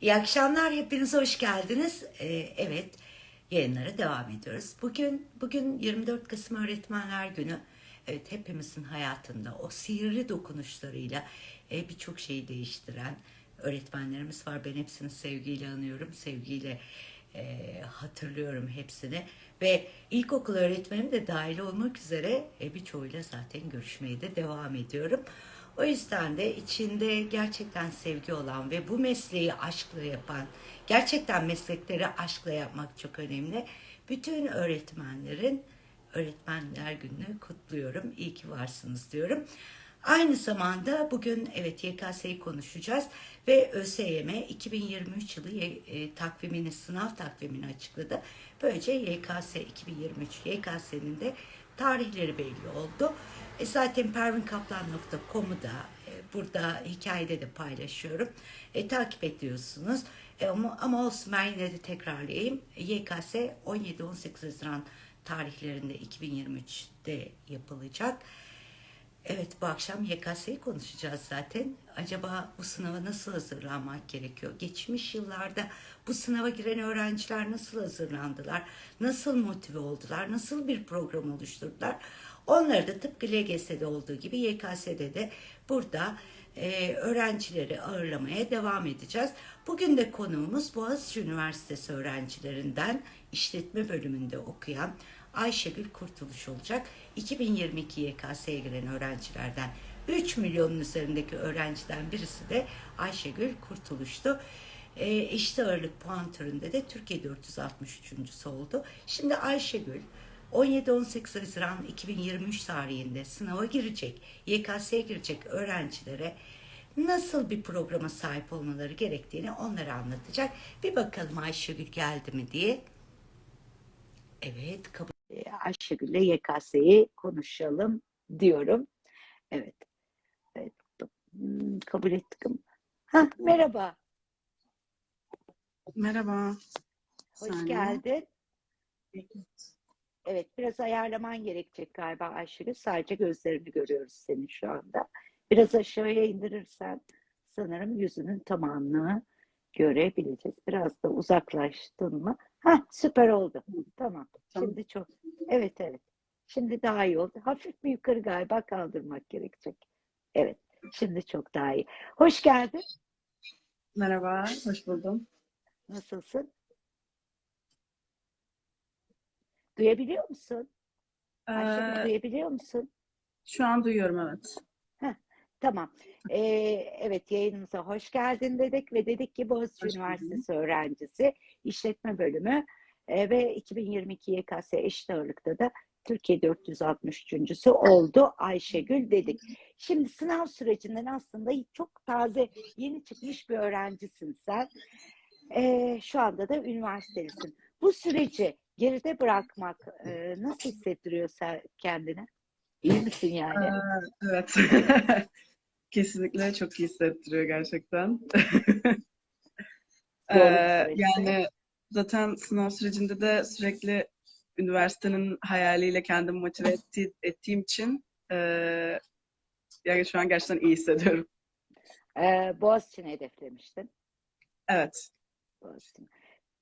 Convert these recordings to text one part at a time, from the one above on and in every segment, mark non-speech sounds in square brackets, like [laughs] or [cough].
İyi akşamlar, hepiniz hoş geldiniz. Ee, evet, yayınlara devam ediyoruz. Bugün bugün 24 Kasım Öğretmenler Günü. Evet, hepimizin hayatında o sihirli dokunuşlarıyla e, birçok şeyi değiştiren öğretmenlerimiz var. Ben hepsini sevgiyle anıyorum, sevgiyle e, hatırlıyorum hepsini. Ve ilkokul öğretmenim de dahil olmak üzere e, birçoğuyla zaten görüşmeye de devam ediyorum. O yüzden de içinde gerçekten sevgi olan ve bu mesleği aşkla yapan, gerçekten meslekleri aşkla yapmak çok önemli. Bütün öğretmenlerin Öğretmenler Günü'nü kutluyorum. İyi ki varsınız diyorum. Aynı zamanda bugün evet YKS'yi konuşacağız ve ÖSYM 2023 yılı e, takvimini, sınav takvimini açıkladı. Böylece YKS 2023, YKS'nin de tarihleri belli oldu. E zaten pervinkaplan.com'u da e, burada hikayede de paylaşıyorum. E, takip ediyorsunuz. E, ama, ama olsun ben yine de tekrarlayayım. YKS 17-18 Haziran tarihlerinde 2023'te yapılacak. Evet bu akşam YKS'yi konuşacağız zaten. Acaba bu sınava nasıl hazırlanmak gerekiyor? Geçmiş yıllarda bu sınava giren öğrenciler nasıl hazırlandılar? Nasıl motive oldular? Nasıl bir program oluşturdular? Onları da tıpkı LGS'de olduğu gibi YKS'de de burada e, öğrencileri ağırlamaya devam edeceğiz. Bugün de konuğumuz Boğaziçi Üniversitesi öğrencilerinden işletme bölümünde okuyan Ayşegül Kurtuluş olacak. 2022 YKS'ye giren öğrencilerden 3 milyonun üzerindeki öğrenciden birisi de Ayşegül Kurtuluş'tu. E, eşit ağırlık puan türünde de Türkiye 463. oldu. Şimdi Ayşegül 17-18 Haziran 2023 tarihinde sınava girecek, YKS'ye girecek öğrencilere nasıl bir programa sahip olmaları gerektiğini onlara anlatacak. Bir bakalım Ayşegül geldi mi diye. Evet, kabul. Ee, Ayşegül'le YKS'yi konuşalım diyorum. Evet. evet. Hmm, kabul ettim. Ha, merhaba. Merhaba. Hoş Saniye. geldin. Evet, biraz ayarlaman gerekecek galiba Ayşegül. Sadece gözlerini görüyoruz senin şu anda. Biraz aşağıya indirirsen sanırım yüzünün tamamını görebileceğiz. Biraz da uzaklaştın mı? Ha, süper oldu. Tamam. Şimdi çok. Evet, evet. Şimdi daha iyi oldu. Hafif bir yukarı galiba kaldırmak gerekecek. Evet. Şimdi çok daha iyi. Hoş geldin. Merhaba, hoş buldum. Nasılsın? Duyabiliyor musun? Ayşegül Ee, duyabiliyor musun? şu an duyuyorum, evet. Tamam. Ee, evet yayınımıza hoş geldin dedik ve dedik ki Boğaziçi Hoş. Üniversitesi öğrencisi işletme bölümü e, ve 2022 YKS eşit ağırlıkta da Türkiye 463.sü oldu Ayşegül dedik. Şimdi sınav sürecinden aslında çok taze yeni çıkmış bir öğrencisin sen. Ee, şu anda da üniversitelisin. Bu süreci geride bırakmak e, nasıl hissettiriyor sen kendine? İyi misin yani? Evet. [laughs] Kesinlikle çok iyi hissettiriyor gerçekten. [laughs] Ee, yani zaten sınav sürecinde de sürekli üniversitenin hayaliyle kendimi motive etti- ettiğim için e, yani şu an gerçekten iyi hissediyorum. Ee, Boğaziçi'ni hedeflemiştin. Evet. Boğaziçi'ni.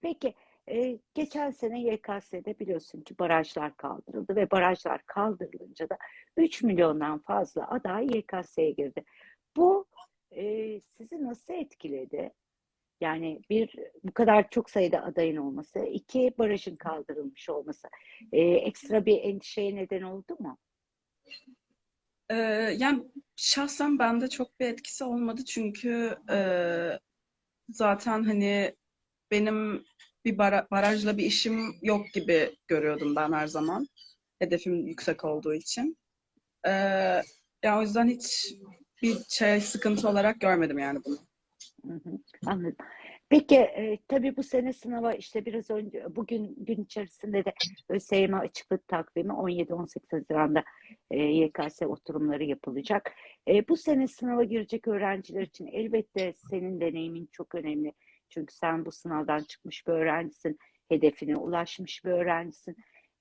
Peki e, geçen sene YKS'de biliyorsun ki barajlar kaldırıldı ve barajlar kaldırılınca da 3 milyondan fazla aday YKS'ye girdi. Bu e, sizi nasıl etkiledi? Yani bir bu kadar çok sayıda adayın olması, iki barajın kaldırılmış olması e, ekstra bir endişeye neden oldu mu? Ee, yani şahsen bende çok bir etkisi olmadı çünkü e, zaten hani benim bir bara- barajla bir işim yok gibi görüyordum ben her zaman. Hedefim yüksek olduğu için. Ee, yani o yüzden hiç bir şey sıkıntı olarak görmedim yani bunu. Anladım. Peki e, tabii bu sene sınava işte biraz önce bugün gün içerisinde de ÖSYM açıkladı takvimi 17-18 Haziran'da e, YKS oturumları yapılacak. E, bu sene sınava girecek öğrenciler için elbette senin deneyimin çok önemli. Çünkü sen bu sınavdan çıkmış bir öğrencisin, hedefine ulaşmış bir öğrencisin.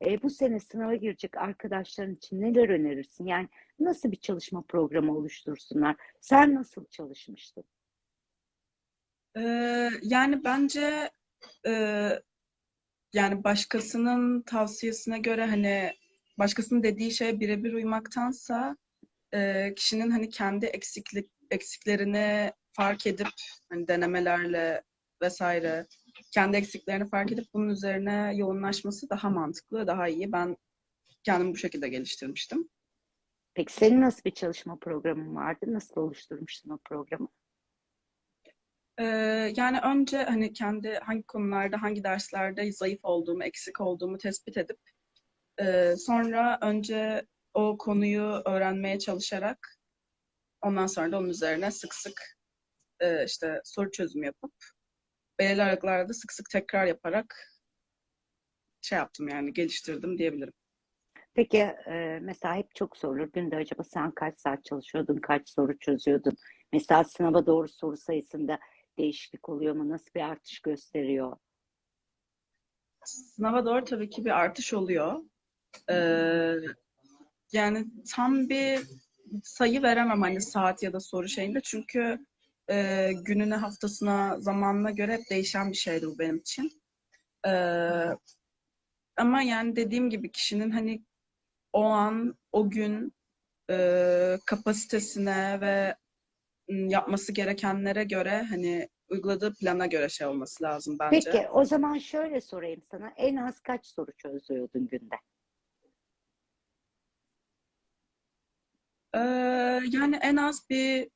E, bu sene sınava girecek arkadaşların için neler önerirsin? Yani nasıl bir çalışma programı oluştursunlar? Sen nasıl çalışmıştın? Ee, yani bence e, yani başkasının tavsiyesine göre hani başkasının dediği şeye birebir uymaktansa e, kişinin hani kendi eksiklik eksiklerini fark edip hani denemelerle vesaire kendi eksiklerini fark edip bunun üzerine yoğunlaşması daha mantıklı, daha iyi. Ben kendimi bu şekilde geliştirmiştim. Peki senin nasıl bir çalışma programın vardı? Nasıl oluşturmuştun o programı? Ee, yani önce hani kendi hangi konularda, hangi derslerde zayıf olduğumu, eksik olduğumu tespit edip e, sonra önce o konuyu öğrenmeye çalışarak ondan sonra da onun üzerine sık sık e, işte soru çözümü yapıp belirli aralıklarda sık sık tekrar yaparak şey yaptım yani geliştirdim diyebilirim. Peki e, mesela hep çok sorulur. Günde acaba sen kaç saat çalışıyordun, kaç soru çözüyordun? Mesela sınava doğru soru sayısında değişiklik oluyor mu? Nasıl bir artış gösteriyor? Sınava doğru tabii ki bir artış oluyor. Ee, yani tam bir sayı veremem hani saat ya da soru şeyinde çünkü e, gününe, haftasına, zamanına göre hep değişen bir şeydi bu benim için. Ee, ama yani dediğim gibi kişinin hani o an, o gün e, kapasitesine ve m, yapması gerekenlere göre hani uyguladığı plana göre şey olması lazım bence. Peki o zaman şöyle sorayım sana. En az kaç soru çözüyordun günde? Ee, yani en az bir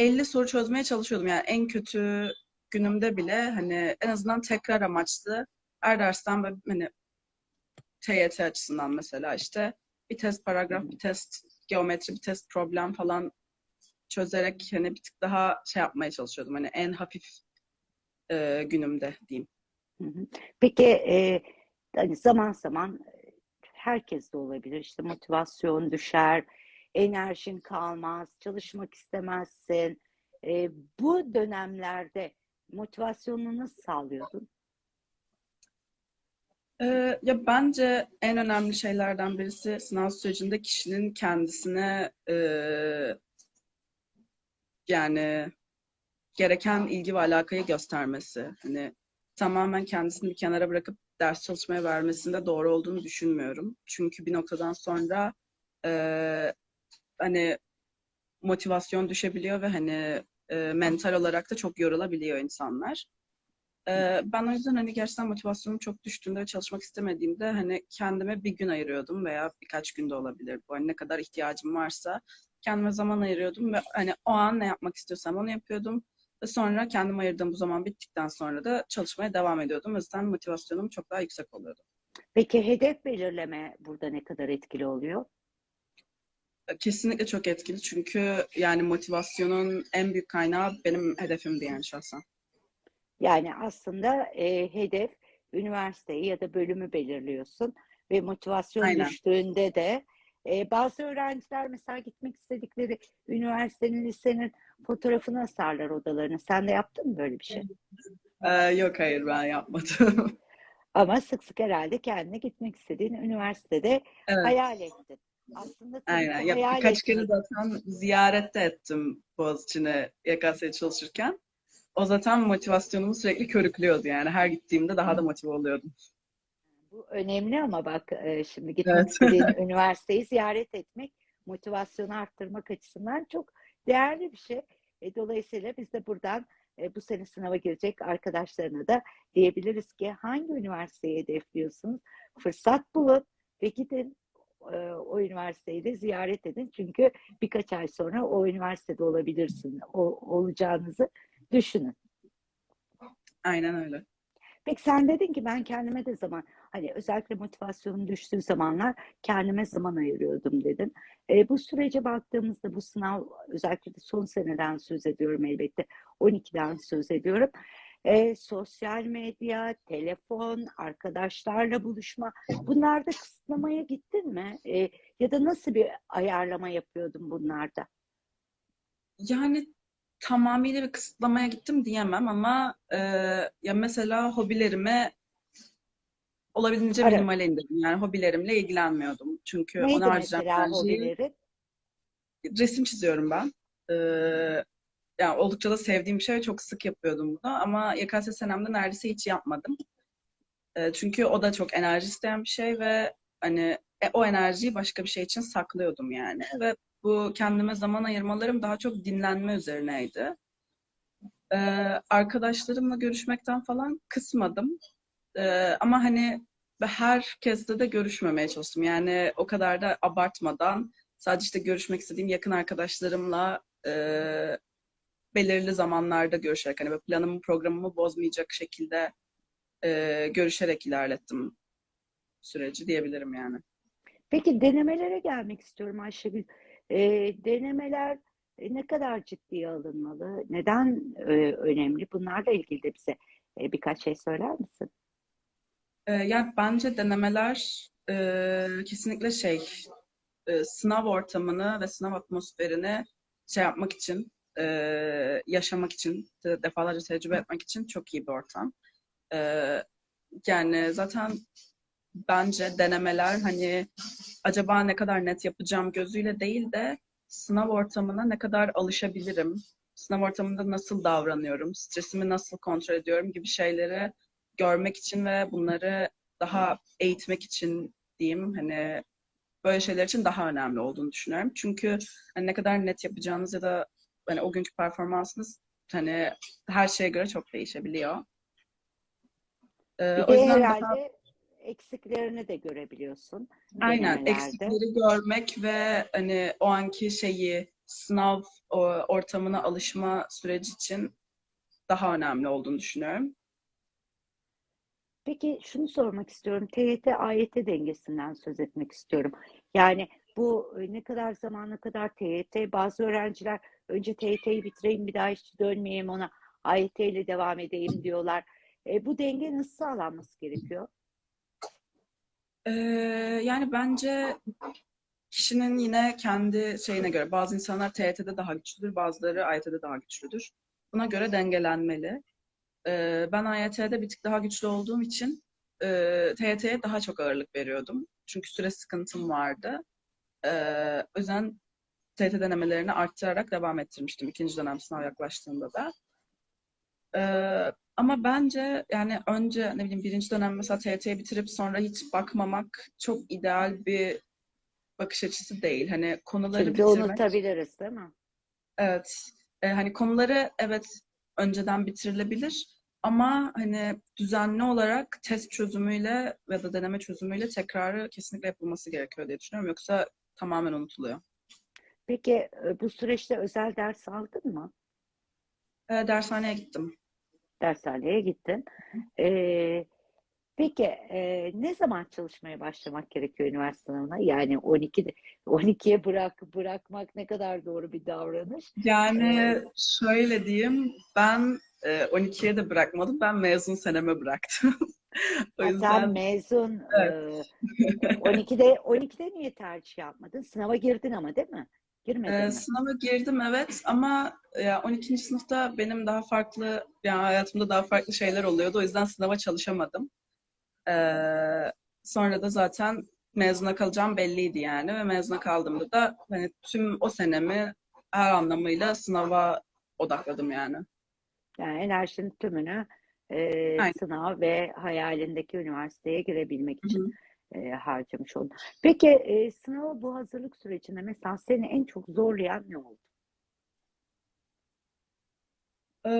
50 soru çözmeye çalışıyordum. Yani en kötü günümde bile hani en azından tekrar amaçlı her dersten böyle hani TYT açısından mesela işte bir test paragraf, bir test geometri, bir test problem falan çözerek hani bir tık daha şey yapmaya çalışıyordum. Hani en hafif e, günümde diyeyim. Peki e, hani zaman zaman herkes de olabilir. İşte motivasyon düşer, enerjin kalmaz, çalışmak istemezsin. E, bu dönemlerde motivasyonunu nasıl sağlıyordun? Ee, ya bence en önemli şeylerden birisi sınav sürecinde kişinin kendisine e, yani gereken ilgi ve alakayı göstermesi. Hani tamamen kendisini bir kenara bırakıp ders çalışmaya vermesinde doğru olduğunu düşünmüyorum. Çünkü bir noktadan sonra e, hani motivasyon düşebiliyor ve hani e, mental olarak da çok yorulabiliyor insanlar. Ee, ben o yüzden hani gerçekten motivasyonum çok düştüğünde ve çalışmak istemediğimde hani kendime bir gün ayırıyordum veya birkaç günde olabilir bu. Hani ne kadar ihtiyacım varsa kendime zaman ayırıyordum ve hani o an ne yapmak istiyorsam onu yapıyordum. Ve sonra kendim ayırdığım bu zaman bittikten sonra da çalışmaya devam ediyordum. O yüzden motivasyonum çok daha yüksek oluyordu. Peki hedef belirleme burada ne kadar etkili oluyor? Kesinlikle çok etkili çünkü yani motivasyonun en büyük kaynağı benim hedefimdi yani şahsen. Yani aslında e, hedef üniversiteyi ya da bölümü belirliyorsun ve motivasyon Aynen. düştüğünde de e, bazı öğrenciler mesela gitmek istedikleri üniversitenin, lisenin fotoğrafını asarlar odalarına. Sen de yaptın mı böyle bir şey? Ee, yok hayır ben yapmadım. Ama sık sık herhalde kendine gitmek istediğin üniversitede Evet. hayal ettin. Aslında Aynen. Ya birkaç kere zaten ziyaret de ettim Boğaziçi'ne YKS'ye çalışırken. O zaten motivasyonumu sürekli körüklüyordu yani. Her gittiğimde daha da motive oluyordum. Bu önemli ama bak e, şimdi gitmek Evet. istediğin [laughs] üniversiteyi ziyaret etmek motivasyonu arttırmak açısından çok değerli bir şey. E, dolayısıyla biz de buradan e, bu sene sınava girecek arkadaşlarına da diyebiliriz ki hangi üniversiteyi hedefliyorsunuz? Fırsat bulun ve gidin o üniversiteyi de ziyaret edin. Çünkü birkaç ay sonra o üniversitede olabilirsin. O, olacağınızı düşünün. Aynen öyle. Peki sen dedin ki ben kendime de zaman hani özellikle motivasyonum düştüğü zamanlar kendime zaman ayırıyordum dedin. E, bu sürece baktığımızda bu sınav özellikle son seneden söz ediyorum elbette 12'den söz ediyorum. E, sosyal medya, telefon, arkadaşlarla buluşma bunlarda kısıtlamaya gittin mi? E, ya da nasıl bir ayarlama yapıyordun bunlarda? Yani tamamıyla bir kısıtlamaya gittim diyemem ama e, ya mesela hobilerime olabildiğince Ara- minimale indirdim. Yani hobilerimle ilgilenmiyordum. Çünkü Neydi ona enerjiyi hobileri? resim çiziyorum ben. E, yani oldukça da sevdiğim bir şey ve çok sık yapıyordum bunu ama YKS senemde neredeyse hiç yapmadım. E, çünkü o da çok enerji isteyen bir şey ve hani e, o enerjiyi başka bir şey için saklıyordum yani ve bu kendime zaman ayırmalarım daha çok dinlenme üzerineydi. E, arkadaşlarımla görüşmekten falan kısmadım. E, ama hani herkesle de görüşmemeye çalıştım. Yani o kadar da abartmadan sadece işte görüşmek istediğim yakın arkadaşlarımla e, belirli zamanlarda görüşerek hani planımı programımı bozmayacak şekilde e, görüşerek ilerlettim süreci diyebilirim yani. Peki denemelere gelmek istiyorum Ayşegül. Ee, denemeler e, ne kadar ciddiye alınmalı? Neden e, önemli? Bunlarla ilgili de bize e, birkaç şey söyler misin? E, yani bence denemeler e, kesinlikle şey e, sınav ortamını ve sınav atmosferini şey yapmak için e, yaşamak için de- defalarca tecrübe etmek için çok iyi bir ortam. E, yani zaten bence denemeler hani acaba ne kadar net yapacağım gözüyle değil de sınav ortamına ne kadar alışabilirim, sınav ortamında nasıl davranıyorum, stresimi nasıl kontrol ediyorum gibi şeyleri görmek için ve bunları daha eğitmek için diyeyim hani böyle şeyler için daha önemli olduğunu düşünüyorum. Çünkü hani ne kadar net yapacağınız ya da hani o günkü performansınız hani her şeye göre çok değişebiliyor. Ee, Bir o de yüzden daha herhalde eksiklerini de görebiliyorsun aynen eksikleri görmek ve hani o anki şeyi sınav ortamına alışma süreci için daha önemli olduğunu düşünüyorum. Peki şunu sormak istiyorum. TYT AYT dengesinden söz etmek istiyorum. Yani bu e, ne kadar zamana kadar TYT bazı öğrenciler önce TYT'yi bitireyim bir daha hiç dönmeyeyim ona AYT ile devam edeyim diyorlar. E, bu denge nasıl sağlanması gerekiyor? Ee, yani bence kişinin yine kendi şeyine göre bazı insanlar TYT'de daha güçlüdür, bazıları AYT'de daha güçlüdür. Buna göre dengelenmeli. Ee, ben AYT'de bir tık daha güçlü olduğum için e, TYT'ye daha çok ağırlık veriyordum. Çünkü süre sıkıntım vardı. O yüzden TYT denemelerini arttırarak devam ettirmiştim ikinci dönem sınav yaklaştığında da. Ee, ama bence yani önce ne bileyim birinci dönem mesela TYT'yi bitirip sonra hiç bakmamak çok ideal bir bakış açısı değil. Hani konuları Çünkü bitirmek, unutabiliriz değil mi? evet, e, hani konuları evet önceden bitirilebilir ama hani düzenli olarak test çözümüyle ya da deneme çözümüyle tekrarı kesinlikle yapılması gerekiyor diye düşünüyorum. Yoksa tamamen unutuluyor. Peki e, bu süreçte özel ders aldın mı? E, dershaneye gittim. Dershaneye gittin. E, peki e, ne zaman çalışmaya başlamak gerekiyor üniversite sınavına? Yani 12'de 12'ye bırak bırakmak ne kadar doğru bir davranış? Yani Ee, şöyle diyeyim, ben e, 12'ye de bırakmadım, ben mezun seneme bıraktım. [laughs] [laughs] O Ha, sen yüzden mezun evet. e, 12'de 12'de niye tercih yapmadın? Sınava girdin ama değil mi? Girmedin e, mi? sınava girdim evet ama ya 12. sınıfta benim daha farklı, yani hayatımda daha farklı şeyler oluyordu. O yüzden sınava çalışamadım. E, sonra da zaten mezuna kalacağım belliydi yani ve mezuna kaldığımda da hani tüm o senemi her anlamıyla sınava odakladım yani. Yani enerjinin tümünü e, sınav ve hayalindeki üniversiteye girebilmek için hı. e, harcamış oldun. Peki e, sınava bu hazırlık sürecinde mesela seni en çok zorlayan ne oldu? Ee,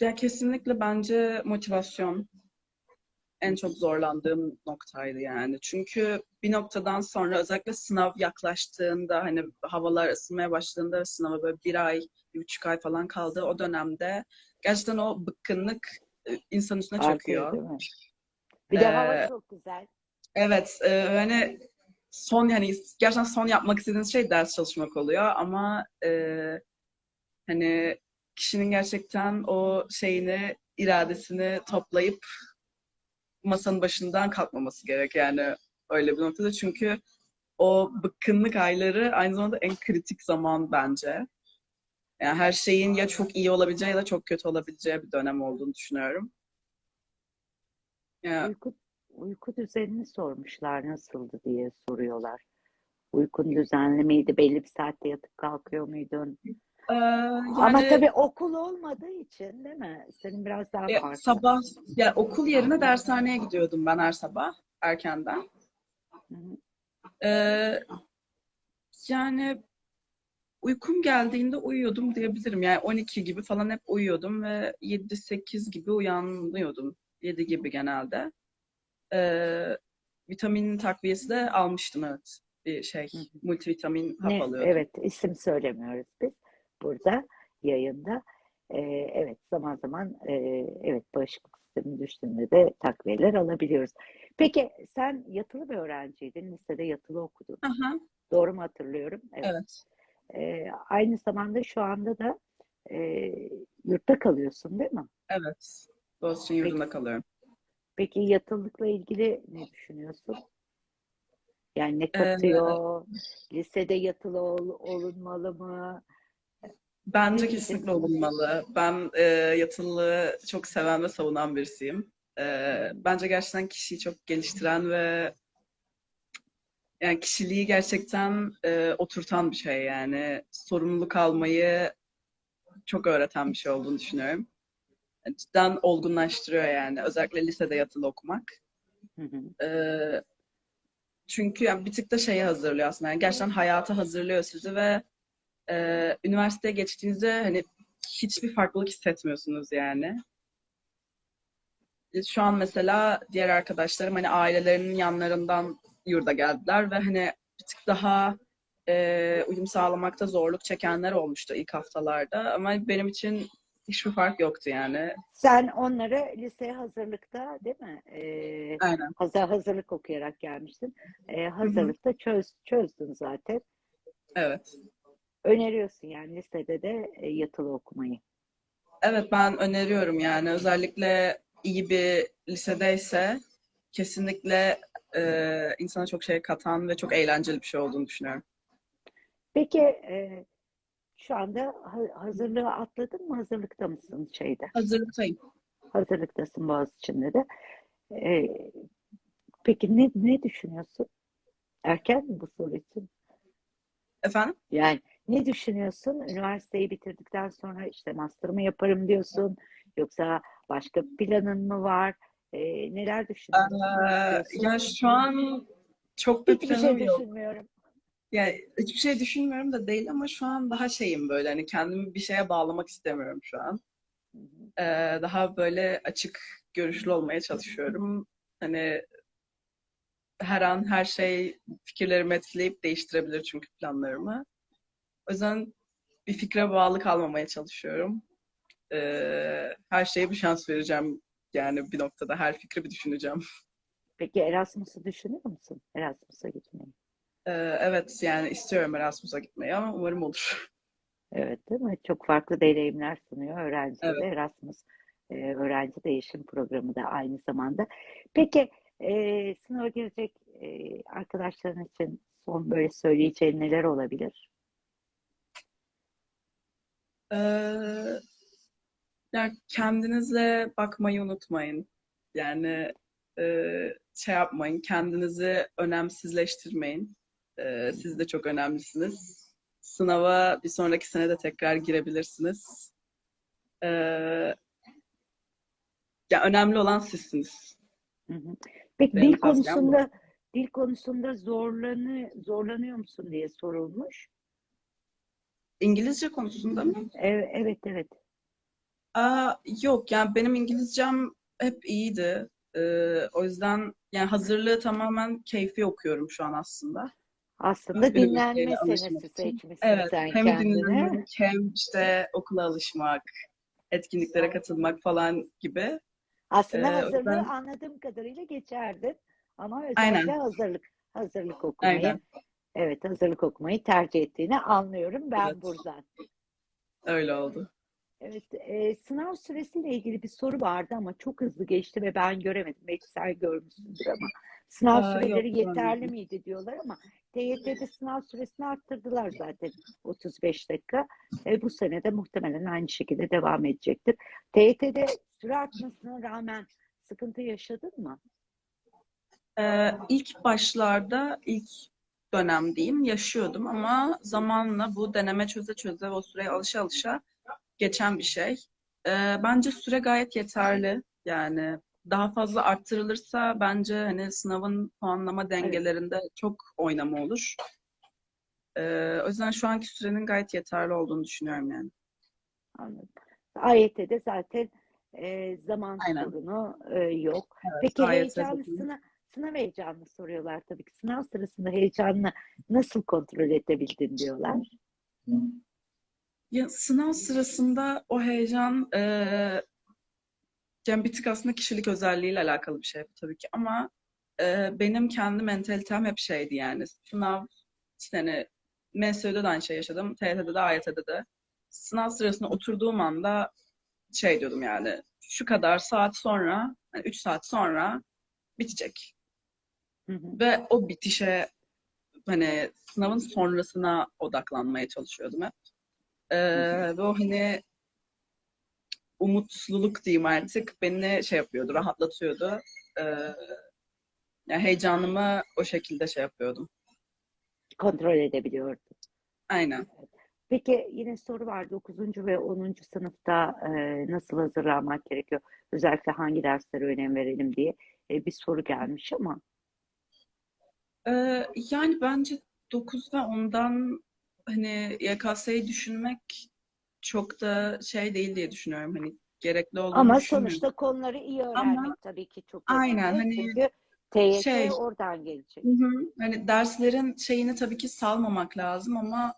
ya kesinlikle bence motivasyon en çok zorlandığım noktaydı yani. Çünkü bir noktadan sonra özellikle sınav yaklaştığında hani havalar ısınmaya başladığında sınava böyle bir ay, bir buçuk ay falan kaldığı o dönemde gerçekten o bıkkınlık e, insan üstüne çöküyor. Bir de hava Ee, çok güzel. evet, e, hani son yani gerçekten son yapmak istediğiniz şey ders çalışmak oluyor ama e, hani kişinin gerçekten o şeyini, iradesini toplayıp masanın başından kalkmaması gerek yani öyle bir noktada. Çünkü o bıkkınlık ayları aynı zamanda en kritik zaman bence. Yani her şeyin ya çok iyi olabileceği ya da çok kötü olabileceği bir dönem olduğunu düşünüyorum. Ya, Uyku, uyku düzenini sormuşlar nasıldı diye soruyorlar. Uykun düzenli miydi? Belli bir saatte yatıp kalkıyor muydun? Ee, Ama yani tabii okul olmadığı için değil mi? Senin biraz daha e, farklı. sabah ya okul yerine dershaneye gidiyordum ben her sabah erkenden. Ee, yani uykum geldiğinde uyuyordum diyebilirim. Yani 12 gibi falan hep uyuyordum ve 7-8 gibi uyanıyordum. 7 gibi genelde. Ee, vitamin takviyesi de almıştım evet. Bir şey, multivitamin hap Ne? alıyordum. Evet, isim söylemiyoruz biz burada yayında. Ee, evet, zaman zaman e, evet bağışıklık sistemi düştüğünde de takviyeler alabiliyoruz. Peki sen yatılı bir öğrenciydin, lisede yatılı okudun. Aha, Doğru mu hatırlıyorum? Evet. evet. Ee, aynı zamanda şu anda da e, yurtta kalıyorsun değil mi? Evet. Boğaziçi yurdunda kalıyorum. Peki yatılılıkla ilgili ne düşünüyorsun? Yani ne Ee, katıyor? Lisede yatılı ol- olunmalı mı? Bence kesinlikle olunmalı. Ben e, yatılılığı çok seven ve savunan birisiyim. E, bence gerçekten kişiyi çok geliştiren ve yani kişiliği gerçekten e, oturtan bir şey yani. Sorumluluk almayı çok öğreten bir şey olduğunu düşünüyorum. Cidden olgunlaştırıyor yani. Özellikle lisede yatılı okumak. E, çünkü yani bir tık da şeye hazırlıyor aslında. Yani gerçekten hayata hazırlıyor sizi ve e, üniversiteye geçtiğinizde hani hiçbir farklılık hissetmiyorsunuz yani. Şu an mesela diğer arkadaşlarım hani ailelerinin yanlarından yurda geldiler ve hani bir tık daha e, uyum sağlamakta zorluk çekenler olmuştu ilk haftalarda ama benim için hiçbir fark yoktu yani. Sen onları liseye hazırlıkta değil mi? Ee, Aynen. hazır, hazırlık okuyarak gelmiştin. Ee, hazırlıkta çöz, çözdün zaten. Evet. Öneriyorsun yani lisede de e, yatılı okumayı. Evet ben öneriyorum yani özellikle iyi bir lisedeyse kesinlikle e, insana çok şey katan ve çok eğlenceli bir şey olduğunu düşünüyorum. Peki e, şu anda ha- hazırlığı atladın mı? Hazırlıkta mısın şeyde? Hazırlıktayım. Hazırlıktasın Boğaziçi'nde de. Ee, peki ne, ne düşünüyorsun? Erken mi bu soru için? Efendim? Yani ne düşünüyorsun? Üniversiteyi bitirdikten sonra işte master mı yaparım diyorsun? Yoksa başka planın mı var? Ee, neler düşünüyorsun? Ee, istiyorsun? ya şu an çok bir Hiçbir şey planım yok. düşünmüyorum. Yani hiçbir şey düşünmüyorum da değil ama şu an daha şeyim böyle hani kendimi bir şeye bağlamak istemiyorum şu an. Ee, daha böyle açık görüşlü olmaya çalışıyorum. Hani her an her şey fikirlerimi etkileyip değiştirebilir çünkü planlarımı. O yüzden bir fikre bağlı kalmamaya çalışıyorum. Ee, her şeye bir şans vereceğim yani bir noktada her fikri bir düşüneceğim. [laughs] Peki Erasmus'u düşünüyor musun? Erasmus'a gitmeyi. Ee, evet yani istiyorum Erasmus'a gitmeyi ama umarım olur. [laughs] Evet değil mi? Çok farklı deneyimler sunuyor öğrencilere. Evet. Erasmus e, öğrenci değişim programı da aynı zamanda. Peki e, sınava girecek e, arkadaşların için son böyle söyleyeceğin neler olabilir? Ee, yani kendinize bakmayı unutmayın. Yani e, şey yapmayın, kendinizi önemsizleştirmeyin. Ee, siz de çok önemlisiniz. Sınava bir sonraki sene de tekrar girebilirsiniz. Ee, ya önemli olan sizsiniz. Hı hı. Peki Benim dil tavsiyem bu. konusunda dil konusunda zorlanı, zorlanıyor musun diye sorulmuş. İngilizce konusunda mı? Evet, evet, evet. Aa, yok yani benim İngilizcem hep iyiydi. Ee, o yüzden yani hazırlığı tamamen keyfi okuyorum şu an aslında. Aslında Günümüz dinlenme senesi seçmişsin Evet, sen hem kendine. dinlenmek hem işte okula alışmak, etkinliklere katılmak falan gibi. Aslında Ee, hazırlığı yüzden anladığım kadarıyla geçerdin. Ama aynen, özellikle hazırlık hazırlık okumayı, aynen. Evet hazırlık okumayı tercih ettiğini anlıyorum ben Evet, buradan. öyle oldu. Evet, e, sınav süresiyle ilgili bir soru vardı ama çok hızlı geçti ve ben göremedim. Belki sen görmüşsündür ama. Sınav Aa, yok süreleri yeterli görmedim. miydi diyorlar ama TYT'de sınav süresini arttırdılar zaten 35 dakika. E, bu sene de muhtemelen aynı şekilde devam edecektir. TYT'de süre artmasına rağmen sıkıntı yaşadın mı? Ee, ilk başlarda, ilk dönem diyeyim yaşıyordum ama zamanla bu deneme çöze çöze o süreye alışa alışa geçen bir şey. Ee, bence süre gayet yeterli. Yani daha fazla arttırılırsa bence hani sınavın puanlama dengelerinde çok oynama olur. Ee, o yüzden şu anki sürenin gayet yeterli olduğunu düşünüyorum yani. Anladım. AYT'de zaten e, zaman Aynen. sorunu e, yok. Evet, Peki gayet heyecanlı lezzetli. Sınav, heyecanını soruyorlar tabii ki. Sınav sırasında heyecanını nasıl kontrol edebildin diyorlar. Ya sınav sırasında o heyecan e, yani bir tık aslında kişilik özelliğiyle alakalı bir şey tabii ki ama e, benim kendi mentalitem hep şeydi yani sınav işte hani MSÜ'de de aynı şey yaşadım, TYT'de de AYT'de de. Sınav sırasında oturduğum anda şey diyordum yani şu kadar saat sonra, yani 3 saat sonra bitecek. Hı hı. Ve o bitişe hani sınavın sonrasına odaklanmaya çalışıyordum hep. Ee, ve o hani umutluluk diyeyim artık beni şey yapıyordu, rahatlatıyordu. Ee, yani heyecanımı o şekilde şey yapıyordum. Kontrol edebiliyordun. Aynen. Peki yine soru var. 9. ve 10. sınıfta e, nasıl hazırlanmak gerekiyor? Özellikle hangi derslere önem verelim diye e, bir soru gelmiş ama Ee, yani bence 9 ve 10'dan hani YKS'yi düşünmek çok da şey değil diye düşünüyorum. Hani gerekli olduğunu ama sonuçta konuları iyi öğrenmek Ama- tabii ki çok Aynen, önemli. hani Çünkü TYT şey- oradan gelecek. Hı hı. Hani derslerin şeyini tabii ki salmamak lazım ama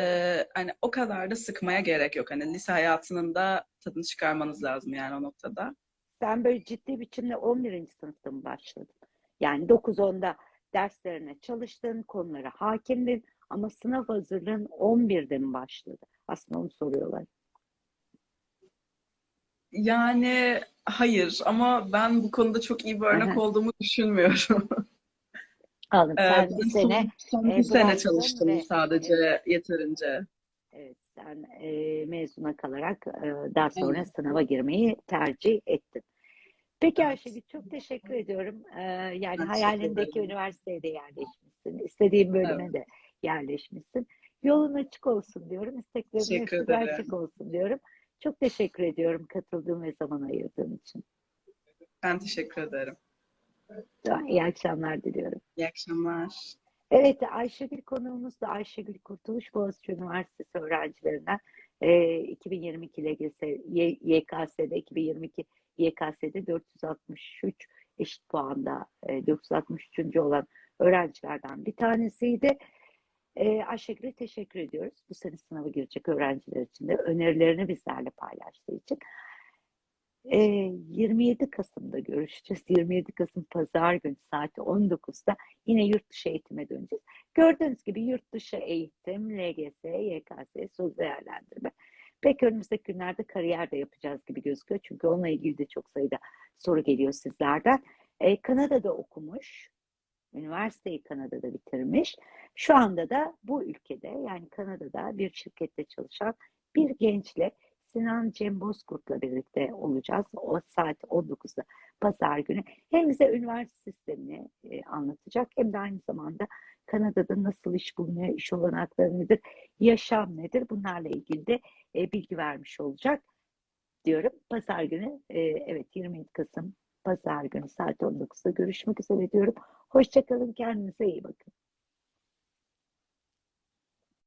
e, hani o kadar da sıkmaya gerek yok. Hani lise hayatının da tadını çıkarmanız lazım yani o noktada. Sen böyle ciddi biçimde 11. sınıfta mı başladın? Yani 9-10'da derslerine çalıştın, konulara hakimdin ama sınav hazırlığın 11'de mi başladı? Aslında onu soruyorlar. Yani hayır ama ben bu konuda çok iyi bir örnek Aha. olduğumu düşünmüyorum. [laughs] Anladım. Ee, Sen bir sene son, son e, bir sene bıraktın çalıştım ve- sadece yeterince. Evet, sen e, mezuna kalarak e, daha sonra Aynen. sınava girmeyi tercih ettin. Peki Evet. Ayşegül çok teşekkür ediyorum. E, yani Ben hayalindeki üniversiteye de yerleşmişsin. istediğin bölüme de yerleşmişsin. Yolun açık olsun diyorum. İsteklerin ederim. gerçek olsun diyorum. Çok teşekkür ediyorum katıldığın ve zaman ayırdığın için. Ben teşekkür ederim. İyi akşamlar diliyorum. İyi akşamlar. Evet, Ayşegül konuğumuz da Ayşegül Kurtuluş Boğaziçi Üniversitesi öğrencilerinden e, 2022 LGS, YKS'de 2022 YKS'de 463 eşit puanda e, 463. olan öğrencilerden bir tanesiydi. E, Ayşegül'e teşekkür ediyoruz. Bu sene sınava girecek öğrenciler için de önerilerini bizlerle paylaştığı için. E, 27 Kasım'da görüşeceğiz. [laughs] 27 Kasım Pazar günü saat 19'da yine yurt dışı eğitime döneceğiz. Gördüğünüz gibi yurt dışı eğitim, LGS, YKS, söz değerlendirme. Pek önümüzdeki günlerde kariyer de yapacağız gibi gözüküyor. Çünkü onunla ilgili de çok sayıda soru geliyor sizlerden. Ee, Kanada'da okumuş, üniversiteyi Kanada'da bitirmiş. Şu anda da bu ülkede yani Kanada'da bir şirkette çalışan bir gençle Sinan Cem Bozkurt'la birlikte olacağız. O saat 19'da pazar günü. Hem bize üniversite sistemini e, anlatacak hem de aynı zamanda Kanada'da nasıl iş bulunuyor, iş olanakları nedir, yaşam nedir bunlarla ilgili de e, bilgi vermiş olacak diyorum. Pazar günü e, evet 27 Kasım Pazar günü saat 19'da görüşmek üzere diyorum. Hoşçakalın kendinize iyi bakın.